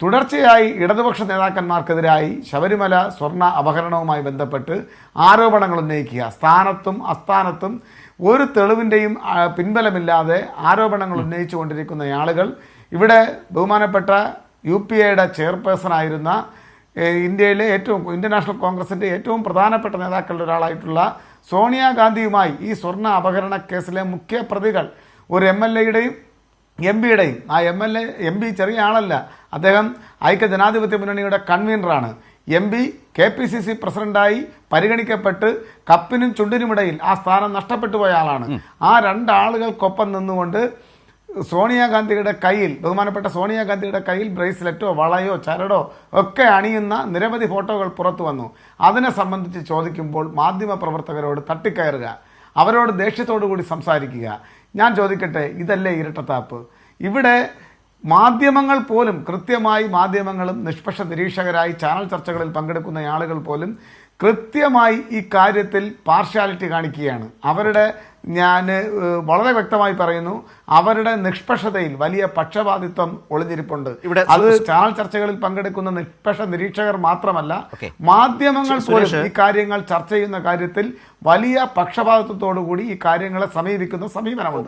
തുടർച്ചയായി ഇടതുപക്ഷ നേതാക്കന്മാർക്കെതിരായി ശബരിമല സ്വർണ അപഹരണവുമായി ബന്ധപ്പെട്ട് ആരോപണങ്ങൾ ഉന്നയിക്കുക. സ്ഥാനത്തും അസ്ഥാനത്തും ഒരു തെളിവിന്റെയും പിൻബലമില്ലാതെ ആരോപണങ്ങൾ ഉന്നയിച്ചു കൊണ്ടിരിക്കുന്ന ആളുകൾ ഇവിടെ ബഹുമാനപ്പെട്ട യു പി എയുടെ ചെയർപേഴ്സണായിരുന്ന ഇന്ത്യയിലെ ഏറ്റവും ഇന്ത്യൻ നാഷണൽ കോൺഗ്രസിന്റെ ഏറ്റവും പ്രധാനപ്പെട്ട നേതാക്കളുടെ ഒരാളായിട്ടുള്ള സോണിയാഗാന്ധിയുമായി ഈ സ്വർണ അപഹരണ കേസിലെ മുഖ്യ പ്രതികൾ ഒരു എം എൽ എയുടെയും എം പിയുടെയും ആ M L A M P ചെറിയ ആളല്ല. അദ്ദേഹം ഐക്യ ജനാധിപത്യ മുന്നണിയുടെ കൺവീനറാണ്. M P K P C C പ്രസിഡന്റായി പരിഗണിക്കപ്പെട്ട് കപ്പിനും ചുണ്ടിനുമിടയിൽ ആ സ്ഥാനം നഷ്ടപ്പെട്ടു പോയ ആളാണ്. ആ രണ്ടാളുകൾക്കൊപ്പം നിന്നുകൊണ്ട് സോണിയാഗാന്ധിയുടെ കയ്യിൽ ബഹുമാനപ്പെട്ട സോണിയാഗാന്ധിയുടെ കയ്യിൽ ബ്രേസ്ലെറ്റോ വളയോ ചരടോ ഒക്കെ അണിയുന്ന നിരവധി ഫോട്ടോകൾ പുറത്തു വന്നു. അതിനെ സംബന്ധിച്ച് ചോദിക്കുമ്പോൾ മാധ്യമ പ്രവർത്തകരോട് തട്ടിക്കയറുക അവരോട് ദേഷ്യത്തോടു കൂടി സംസാരിക്കുക. ഞാൻ ചോദിക്കട്ടെ ഇതല്ലേ ഇരട്ടത്താപ്പ്? ഇവിടെ മാധ്യമങ്ങൾ പോലും കൃത്യമായി മാധ്യമങ്ങളും നിഷ്പക്ഷ നിരീക്ഷകരായി ചാനൽ ചർച്ചകളിൽ പങ്കെടുക്കുന്ന ആളുകൾ പോലും കൃത്യമായി ഈ കാര്യത്തിൽ പാർഷ്യാലിറ്റി കാണിക്കുകയാണ്. അവരുടെ ഞാൻ വളരെ വ്യക്തമായി പറയുന്നു അവരുടെ നിഷ്പക്ഷതയിൽ വലിയ പക്ഷപാതിത്വം ഒളിഞ്ഞിരിപ്പുണ്ട്. ഇവിടെ അത് ചാനൽ ചർച്ചകളിൽ പങ്കെടുക്കുന്ന നിഷ്പക്ഷ നിരീക്ഷകർ മാത്രമല്ല മാധ്യമങ്ങൾ പോലും ഈ കാര്യങ്ങൾ ചർച്ച ചെയ്യുന്ന കാര്യത്തിൽ വലിയ പക്ഷപാതിത്വത്തോടു കൂടി ഈ കാര്യങ്ങളെ സമീപിക്കുന്ന സമീപനമുണ്ട്.